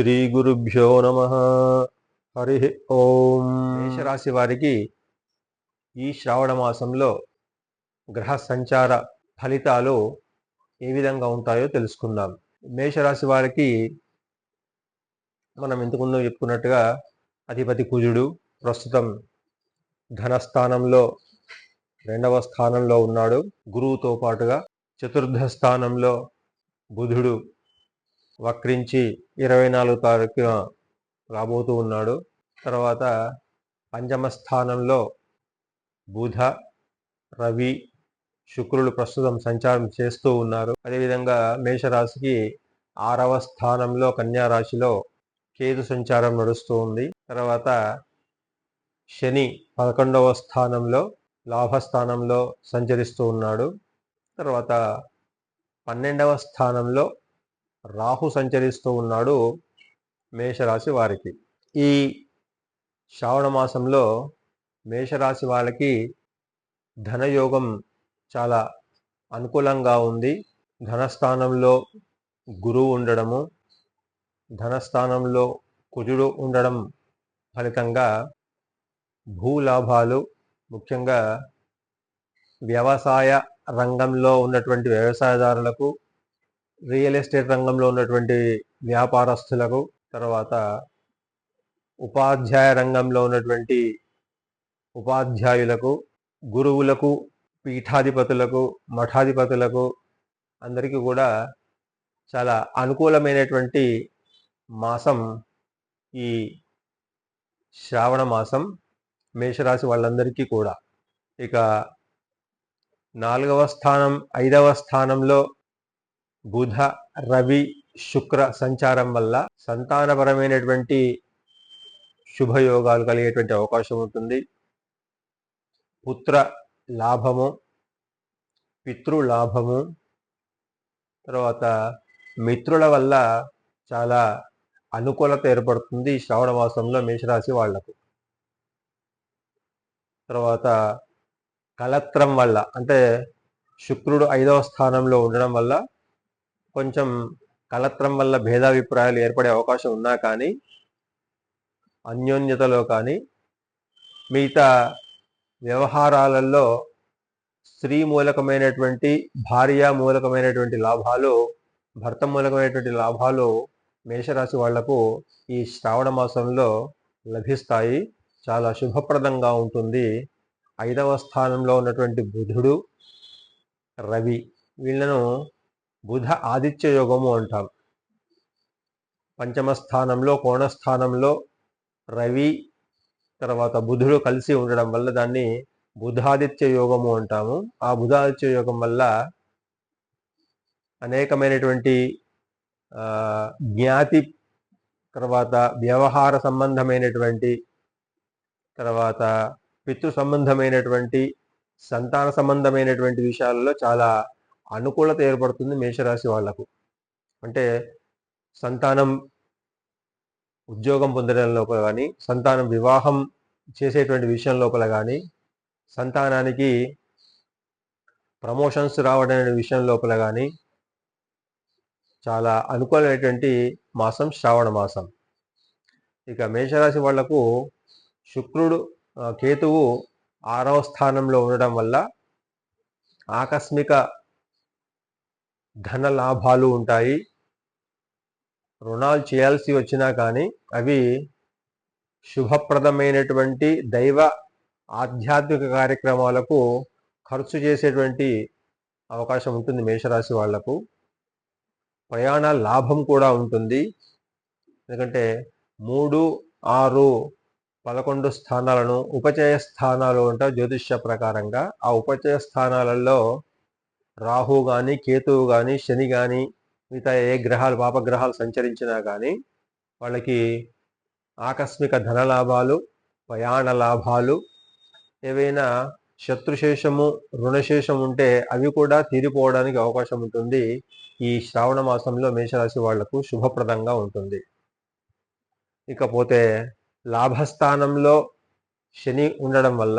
శ్రీ గురుభ్యో నమ. హరి ఓం. మేషరాశి వారికి ఈ శ్రావణ మాసంలో గ్రహ సంచార ఫలితాలు ఏ విధంగా ఉంటాయో తెలుసుకుందాం. మేషరాశి వారికి మనం ఇంతకుముందు చెప్పుకున్నట్టుగా అధిపతి కుజుడు ప్రస్తుతం ధనస్థానంలో రెండవ స్థానంలో ఉన్నాడు. గురువుతో పాటుగా చతుర్థ స్థానంలో బుధుడు వక్రించి ఇరవై నాలుగు తారీఖున రాబోతూ ఉన్నాడు. తర్వాత పంచమ స్థానంలో బుధ రవి శుక్రులు ప్రస్తుతం సంచారం చేస్తూ ఉన్నారు. అదేవిధంగా మేషరాశికి ఆరవ స్థానంలో కన్యా రాశిలో కేతు సంచారం నడుస్తూ ఉంది. తర్వాత శని పదకొండవ స్థానంలో లాభస్థానంలో సంచరిస్తూ ఉన్నాడు. తర్వాత పన్నెండవ స్థానంలో రాహు సంచరిస్తూ ఉన్నాడు మేషరాశి వారికి. ఈ శ్రావణ మాసంలో మేషరాశి వాళ్ళకి ధనయోగం చాలా అనుకూలంగా ఉంది. ధనస్థానంలో గురువు ఉండడము ధనస్థానంలో కుజుడు ఉండడం ఫలితంగా భూలాభాలు ముఖ్యంగా వ్యవసాయ రంగంలో ఉన్నటువంటి వ్యవసాయదారులకు రియల్ ఎస్టేట్ రంగంలో ఉన్నటువంటి వ్యాపారస్తులకు తర్వాత ఉపాధ్యాయ రంగంలో ఉన్నటువంటి ఉపాధ్యాయులకు గురువులకు పీఠాధిపతులకు మఠాధిపతులకు అందరికీ కూడా చాలా అనుకూలమైనటువంటి మాసం ఈ శ్రావణ మాసం మేషరాశి వాళ్ళందరికీ కూడా. ఇక నాలుగవ స్థానం ఐదవ స్థానంలో బుధ రవి శుక్ర సంచారం వల్ల సంతానపరమైనటువంటి శుభయోగాలు కలిగేటువంటి అవకాశం ఉంటుంది. పుత్ర లాభము పితృ లాభము తర్వాత మిత్రుల వల్ల చాలా అనుకూలత ఏర్పడుతుంది శ్రావణ మాసంలో మేషరాశి వాళ్ళకు. తర్వాత కలత్రం వల్ల అంటే శుక్రుడు ఐదవ స్థానంలో ఉండడం వల్ల కొంచెం కలత్రం వల్ల భేదాభిప్రాయాలు ఏర్పడే అవకాశం ఉన్నా కానీ అన్యోన్యతలో కానీ మిగతా వ్యవహారాలలో స్త్రీ మూలకమైనటువంటి భార్య మూలకమైనటువంటి లాభాలు భర్త మూలకమైనటువంటి లాభాలు మేషరాశి వాళ్ళకు ఈ శ్రావణ మాసంలో లభిస్తాయి. చాలా శుభప్రదంగా ఉంటుంది. ఐదవ స్థానంలో ఉన్నటువంటి బుధుడు రవి. వీళ్ళను బుధ ఆదిత్య యోగము అంటాం. పంచమ స్థానంలో కోణస్థానంలో రవి తర్వాత బుధుడు కలిసి ఉండడం వల్ల దాన్ని బుధాదిత్య యోగము అంటాము. ఆ బుధాదిత్య యోగం వల్ల అనేకమైనటువంటి జ్ఞాతి తర్వాత వ్యవహార సంబంధమైనటువంటి తర్వాత పితృ సంబంధమైనటువంటి సంతాన సంబంధమైనటువంటి విషయాలలో చాలా అనుకూలత ఏర్పడుతుంది మేషరాశి వాళ్ళకు అంటే సంతానం ఉద్యోగం పొందడం లోపల కానీ సంతానం వివాహం చేసేటువంటి విషయం లోపల కానీ సంతానానికి ప్రమోషన్స్ రావడం అనే విషయం లోపల కానీ చాలా అనుకూలమైనటువంటి మాసం శ్రావణ మాసం. ఇక మేషరాశి వాళ్ళకు శుక్రుడు కేతువు ఆరవ స్థానంలో ఉండడం వల్ల ఆకస్మిక ధన లాభాలు ఉంటాయి. రుణాలు చేయాల్సి వచ్చినా కానీ అవి శుభప్రదమైనటువంటి దైవ ఆధ్యాత్మిక కార్యక్రమాలకు ఖర్చు చేసేటువంటి అవకాశం ఉంటుంది మేషరాశి వాళ్ళకు. ప్రయాణ లాభం కూడా ఉంటుంది. ఎందుకంటే మూడు ఆరు పదకొండు స్థానాలను ఉపచయ స్థానాలు అంటారు జ్యోతిష్య ప్రకారంగా. ఆ ఉపచయ స్థానాలలో రాహు కానీ కేతువు కానీ శని కానీ మిగతా ఏ గ్రహాలు పాపగ్రహాలు సంచరించినా కానీ వాళ్ళకి ఆకస్మిక ధన లాభాలు ప్రయాణ లాభాలు ఏవైనా శత్రుశేషము రుణశేషం ఉంటే అవి కూడా తీరిపోవడానికి అవకాశం ఉంటుంది. ఈ శ్రావణ మాసంలో మేషరాశి వాళ్ళకు శుభప్రదంగా ఉంటుంది. ఇకపోతే లాభస్థానంలో శని ఉండడం వల్ల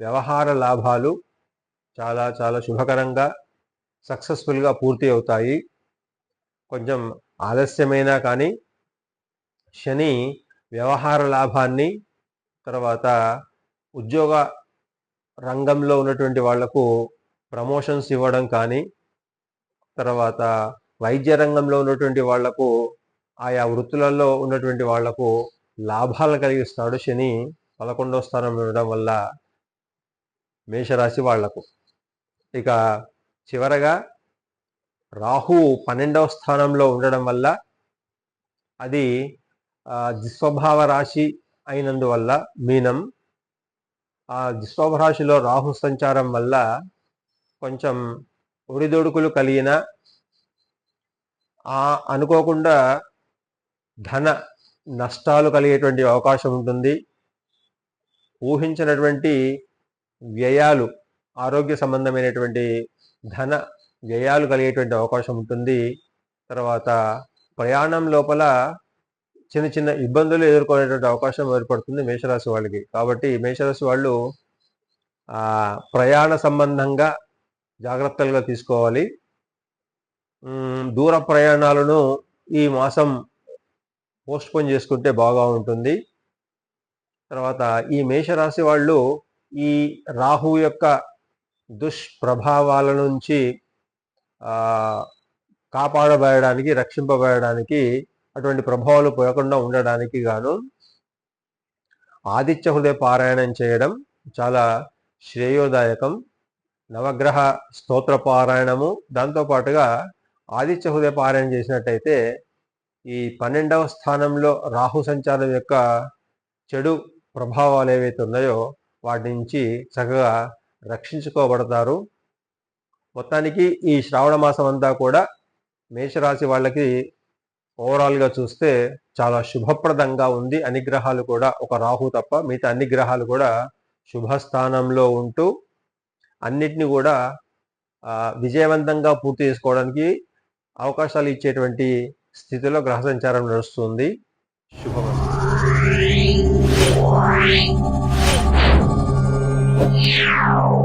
వ్యవహార లాభాలు చాలా చాలా శుభకరంగా సక్సెస్ఫుల్గా పూర్తి అవుతాయి. కొంచెం ఆలస్యమైనా కానీ శని వ్యవహార లాభాన్ని తర్వాత ఉద్యోగ రంగంలో ఉన్నటువంటి వాళ్ళకు ప్రమోషన్స్ ఇవ్వడం కానీ తర్వాత వైద్య రంగంలో ఉన్నటువంటి వాళ్ళకు ఆయా వృత్తులలో ఉన్నటువంటి వాళ్ళకు లాభాలను కలిగిస్తాడు శని. పదకొండవ స్థానంలో ఉండడం వల్ల మేషరాశి వాళ్ళకు. ఇక చివరగా రాహు పన్నెండవ స్థానంలో ఉండడం వల్ల అది దుస్వభావ రాశి అయినందువల్ల మీనం. ఆ దుస్వభ రాశిలో రాహు సంచారం వల్ల కొంచెం ఒడిదొడుకులు కలిగిన ఆ అనుకోకుండా ధన నష్టాలు కలిగేటువంటి అవకాశం ఉంటుంది. ఊహించినటువంటి వ్యయాలు ఆరోగ్య సంబంధమైనటువంటి ధన వ్యయాలు కలిగేటువంటి అవకాశం ఉంటుంది. తర్వాత ప్రయాణం లోపల చిన్న చిన్న ఇబ్బందులు ఎదుర్కొనేటువంటి అవకాశం ఏర్పడుతుంది మేషరాశి వాళ్ళకి. కాబట్టి మేషరాశి వాళ్ళు ప్రయాణ సంబంధంగా జాగ్రత్తలుగా తీసుకోవాలి. దూర ప్రయాణాలను ఈ మాసం పోస్ట్పోన్ చేసుకుంటే బాగా ఉంటుంది. తర్వాత ఈ మేషరాశి వాళ్ళు ఈ రాహు యొక్క దుష్ప్రభావాల నుంచి కాపాడబడడానికి రక్షింపబడడానికి అటువంటి ప్రభావాలు పోయకుండా ఉండడానికి గాను ఆదిత్య హృదయ పారాయణం చేయడం చాలా శ్రేయోదాయకం. నవగ్రహ స్తోత్ర పారాయణము. దాంతోపాటుగా ఆదిత్య హృదయ పారాయణం చేసినట్టయితే ఈ పన్నెండవ స్థానంలో రాహు సంచారం యొక్క చెడు ప్రభావాలు ఏవైతే ఉన్నాయో వాటి నుంచి చక్కగా రక్షించుకోబడతారు. మొత్తానికి ఈ శ్రావణ మాసం అంతా కూడా మేషరాశి వాళ్ళకి ఓవరాల్గా చూస్తే చాలా శుభప్రదంగా ఉంది. అన్ని గ్రహాలు కూడా ఒక రాహు తప్ప మిగతా అన్ని గ్రహాలు కూడా శుభస్థానంలో ఉంటూ అన్నిటిని కూడా విజయవంతంగా పూర్తి చేసుకోవడానికి అవకాశాలు ఇచ్చేటువంటి స్థితిలో గ్రహ సంచారం నడుస్తుంది. శుభమస్తు. Meow.